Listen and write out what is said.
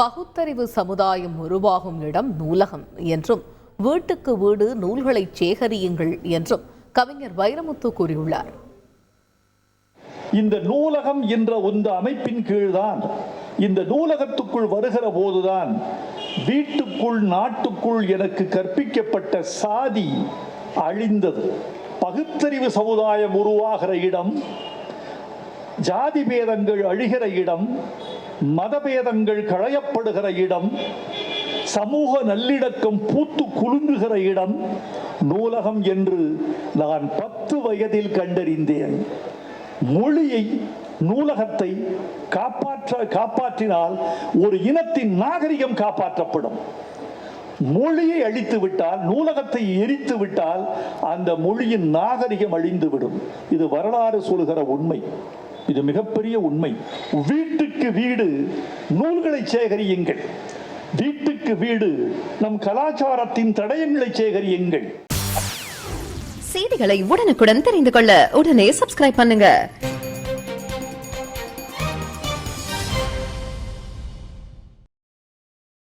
பகுத்தறிவு சமுதாயம் உருவாகும் இடம் நூலகம் என்றும் வீட்டுக்கு வீடு நூல்களை சேகரியுங்கள் என்றும் கவிஞர் வைரமுத்து கூறியுள்ளார். இந்த நூலகம் என்ற ஒரு அமைப்பின் கீழ்தான் இந்த நூலகத்துக்குள் வருகிற போதுதான் வீட்டுக்குள் நாட்டுக்குள் எனக்கு கற்பிக்கப்பட்ட சாதி அழிந்தது. பகுத்தறிவு சமுதாயம் உருவாகிற இடம் ஜாதி பேதங்கள் அழிகிற இடம் மதபேதங்கள் களையப்படுகிற இடம் சமூக நல்லிணக்கம் பூத்து குலுங்குகிற இடம் நூலகம் என்று நான் பத்து வயதில் கண்டறிந்தேன். மொழியை நூலகத்தை காப்பாற்ற காப்பாற்றினால் ஒரு இனத்தின் நாகரிகம் காப்பாற்றப்படும். மொழியை அழித்து விட்டால் நூலகத்தை எரித்து விட்டால் அந்த மொழியின் நாகரிகம் அழிந்துவிடும். இது வரலாறு சொல்கிற உண்மை. இது மிகப்பெரிய உண்மை. வீட்டுக்கு வீடு நூல்களை சேகரியுங்கள். வீட்டுக்கு வீடு நம் கலாச்சாரத்தின் தடயங்களை சேகரியுங்கள். செய்திகளை உடனுக்குடன் தெரிந்து கொள்ள உடனே சப்ஸ்கிரைப் பண்ணுங்க.